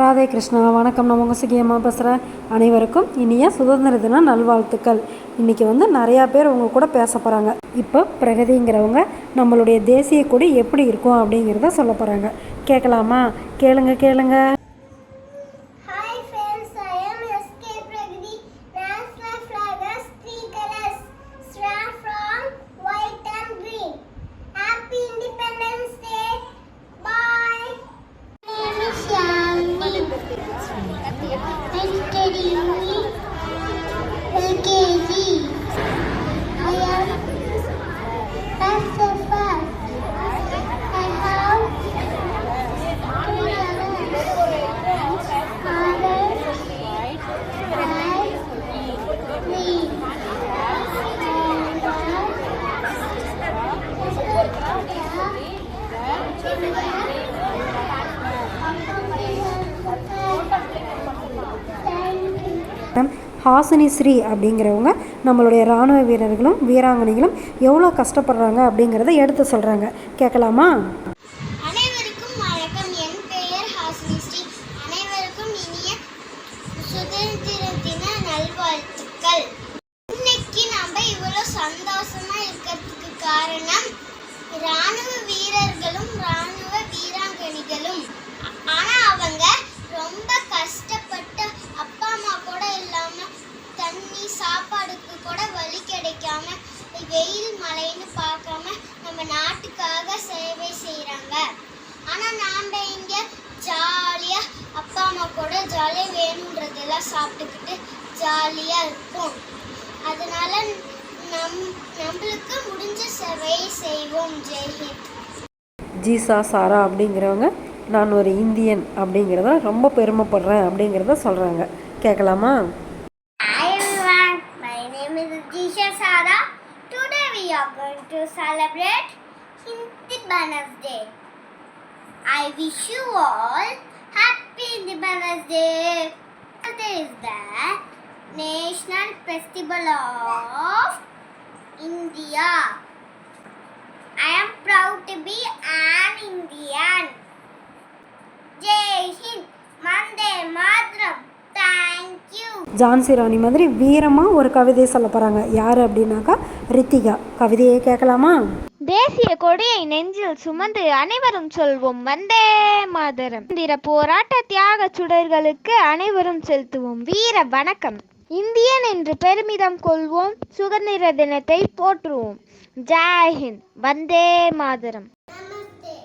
ராதே கிருஷ்ணா வணக்கம். நான் உங்கள் சுகியம்மா பேசுகிறேன் அனைவருக்கும் இனிய சுதந்திர தின நல்வாழ்த்துக்கள். இன்றைக்கி வந்து நிறையா பேர் உங்கள் கூட பேச போகிறாங்க இப்போ பிரகதிங்கிறவங்க நம்மளுடைய தேசிய கொடி எப்படி இருக்கும் அப்படிங்கிறத சொல்ல போகிறாங்க கேட்கலாமா? கேளுங்க கேளுங்க. ஹாசினி ஸ்ரீ அப்படிங்கிறவங்க நம்மளுடைய இராணுவ வீரர்களும் வீராங்கனைகளும் எவ்வளோ கஷ்டப்படுறாங்க அப்படிங்கிறத எடுத்து சொல்கிறாங்க கேட்கலாமா அனைவருக்கும் வணக்கம் என் பெயர் ஹாசினி ஸ்ரீ அனைவருக்கும் இனிய சுதந்திர தின நல்வாழ்த்துக்கள் இன்னைக்கு நம்ம இவ்வளோ சந்தோஷமா இருக்கிறதுக்கு காரணம் ராணுவ வீரர்களும் ராணுவ வீராங்கனைகளும் ஆனா அவங்க ரொம்ப கஷ்டப்பட்டு அப்பா அம்மா கூட இல்லாம தண்ணி சாப்பாடுக்கு கூட வழி கிடைக்காம வெயில் மழைன்னு பார்க்காம நம்ம நாட்டுக்காக சேவை செய்கிறாங்க ஆனால் நாம் இங்கே ஜாலியாக அப்பா அம்மா கூட ஜாலியாக வேணுன்றதெல்லாம் சாப்பிட்டுக்கிட்டு ஜாலியாக இருப்போம். அதனால நம் நம்மளுக்கு முடிஞ்ச சேவையை செய்வோம். ஜெய்ஹிந்த் ஜீசா சாரா அப்படிங்கிறவங்க நான் ஒரு இந்தியன் அப்படிங்கிறத ரொம்ப பெருமைப்படுறேன் அப்படிங்கிறத சொல்கிறாங்க கேட்கலாமா? We are going to celebrate Independence Day. I wish you all happy Independence Day. Today is the National Festival of India. I am proud to be an Jhansi Rani மாதிரி வீரமாக ஒரு கவிதை சொல்ல போகிறாங்க யார் அப்படின்னாக்கா ரித்திகா. கவிதையை கேட்கலாமா? தேசிய கொடியை நெஞ்சில் சுமந்து அனைவரும் சொல்வோம் வந்தே மாதரம். சுதந்திர போராட்ட தியாக சுடர்களுக்கு அனைவரும் செலுத்துவோம் வீர வணக்கம். இந்தியன் என்று பெருமிதம் கொள்வோம் சுதந்திர தினத்தை போற்றுவோம். ஜெய்ஹிந்த் வந்தே மாதரம். நமஸ்தே.